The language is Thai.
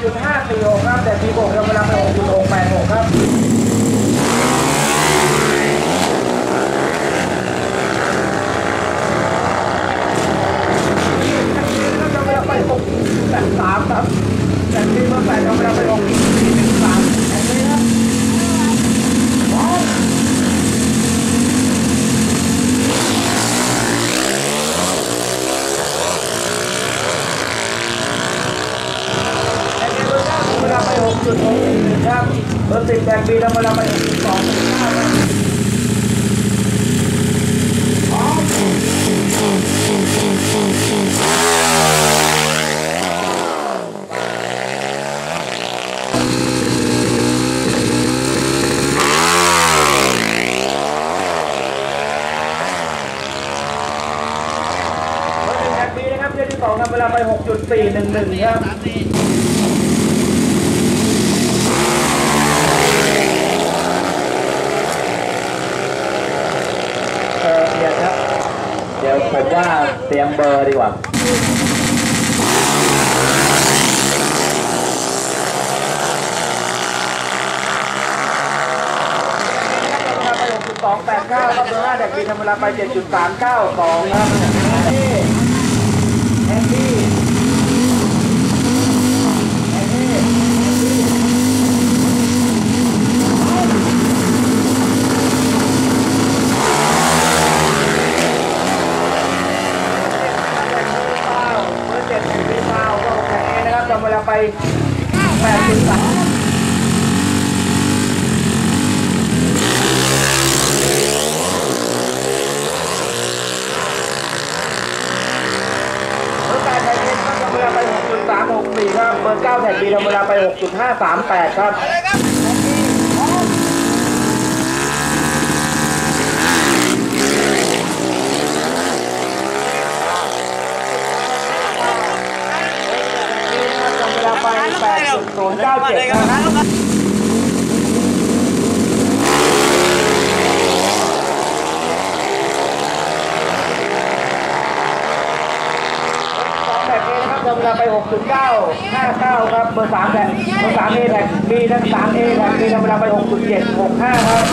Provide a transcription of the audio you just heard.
6.546ครับ แต่ทีโบกทำเวลาไป6.686ครับทำเวลาไป6.83ครับแต่ทีเมื่อร์8ทำเวลาไปหกแอนนี้ครับพร้อม แอนดี้เบอร์เก้าทำเว ลาไป6.61ครับเบอร์สิบแดงบีทำเวลาไป6.2ครับพร้อมเบอร์หนึ่งแดงบีนะครับเที่ยวที่สองทำเวลาไป 6.411ครับ เออเดี๋ยวครับ เดี๋ยว ผมว่าเตรียมเบอร์ดีกว่าสองแปดเก้าครับเบอร์ห้าแดกบีทำเวลาไป7.392ครับแอนดี้แอนดี้แอนดี้เบอร์เจ็ดแดกบีพาวก็ แข่งเองนะครับทำเวลาไปแปดแท็กบีทำเวลาไป6.364ครับเบอร์9แท็กบีทำเวลาไป 6.538 ครับ ทำเวลาไป ศูนย์เก้าเจ็ดเอนะครับทำเวลาไป6.959 ครับ เบอร์3แท็กเบอร์3 A แท็กบีทั้ง3 A แท็กบีธรรมดาไป6.765 ครับ